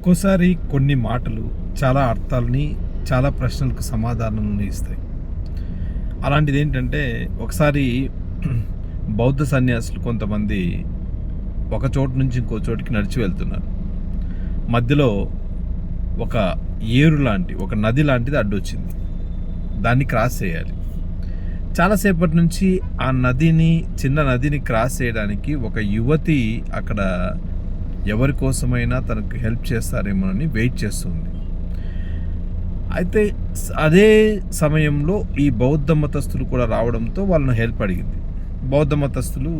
ఒక్కోసారి కొన్ని మాటలు చాలా అర్థాలని చాలా ప్రశ్నలకు సమాధానాలను ఇస్తాయి. అలాంటిది ఏంటంటే ఒకసారి బౌద్ధ సన్యాసులు కొంతమంది ఒక చోటు నుంచి ఇంకో చోటికి నడిచి వెళ్తున్నారు. మధ్యలో ఒక ఏరు లాంటి ఒక నది లాంటిది అడ్డొచ్చింది. దాన్ని క్రాస్ చేయాలి. చాలాసేపటి నుంచి ఆ నదిని చిన్న నదిని క్రాస్ చేయడానికి ఒక యువతి అక్కడ ఎవరి కోసమైనా తనకు హెల్ప్ చేస్తారేమోనని వెయిట్ చేస్తుంది. అయితే అదే సమయంలో ఈ బౌద్ధ మతస్థులు కూడా రావడంతో వాళ్ళని హెల్ప్ అడిగింది. బౌద్ధ మతస్థులు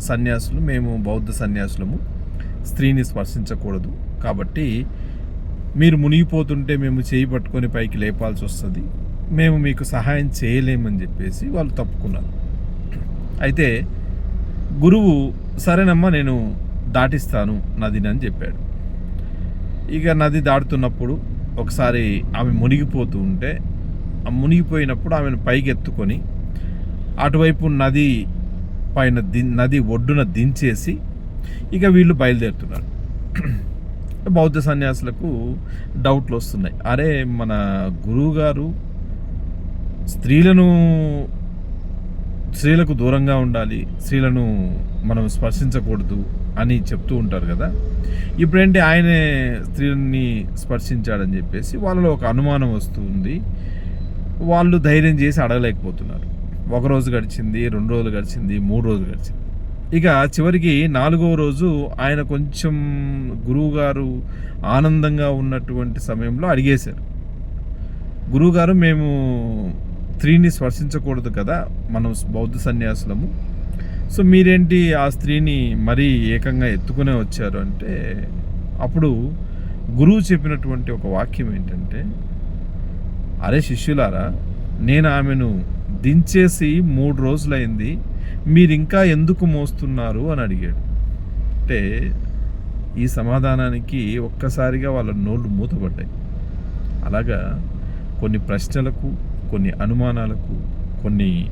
సన్యాసులు మేము బౌద్ధ సన్యాసులము స్త్రీని స్పర్శించకూడదు. కాబట్టి మీరు మునిగిపోతుంటే మేము చేయి పట్టుకొని పైకి లేపాల్సి వస్తుంది. మేము మీకు సహాయం చేయలేమని చెప్పేసి వాళ్ళు తప్పుకున్నారు. అయితే గురువు సరేనమ్మా నేను దాటిస్తాను నదిని అని చెప్పాడు. ఇక నది దాటుతున్నప్పుడు ఒకసారి ఆమె మునిగిపోతూ ఉంటే ఆ మునిగిపోయినప్పుడు ఆమెను పైకి ఎత్తుకొని అటువైపు నది పైన ది నది ఒడ్డున దించేసి ఇక వీళ్ళు బయలుదేరుతున్నారు. బౌద్ధ సన్యాసులకు డౌట్లు వస్తున్నాయి. అరే మన గురువు గారు స్త్రీలను స్త్రీలకు దూరంగా ఉండాలి స్త్రీలను మనం స్పర్శించకూడదు అని చెప్తూ ఉంటారు కదా. ఇప్పుడేంటి ఆయనే స్త్రీలని స్పర్శించాడని చెప్పేసి వాళ్ళలో ఒక అనుమానం వస్తుంది వాళ్ళు ధైర్యం చేసి అడగలేకపోతున్నారు. ఒక రోజు గడిచింది రెండు రోజులు గడిచింది మూడు రోజులు గడిచింది. ఇక చివరికి నాలుగవ రోజు ఆయన కొంచెం గురువుగారు ఆనందంగా ఉన్నటువంటి సమయంలో అడిగేశారు. గురువుగారు మేము స్త్రీని స్పర్శించకూడదు కదా మనం బౌద్ధ సన్యాసులము. సో మీరేంటి ఆ స్త్రీని మరీ ఏకంగా ఎత్తుకునే వచ్చారు అంటే అప్పుడు గురువు చెప్పినటువంటి ఒక వాక్యం ఏంటంటే అరే శిష్యులారా నేను ఆమెను దించేసి మూడు రోజులైంది మీరు ఇంకా ఎందుకు మోస్తున్నారు? అని అడిగాడు. అంటే ఈ సమాధానానికి ఒక్కసారిగా వాళ్ళ నోళ్ళు మూతపడ్డాయి. అలాగా కొన్ని ప్రశ్నలకు కొన్ని అనుమానాలకు కొన్ని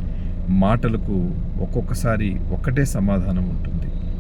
మాటలకు ఒక్కొక్కసారి ఒక్కటే సమాధానం ఉంటుంది.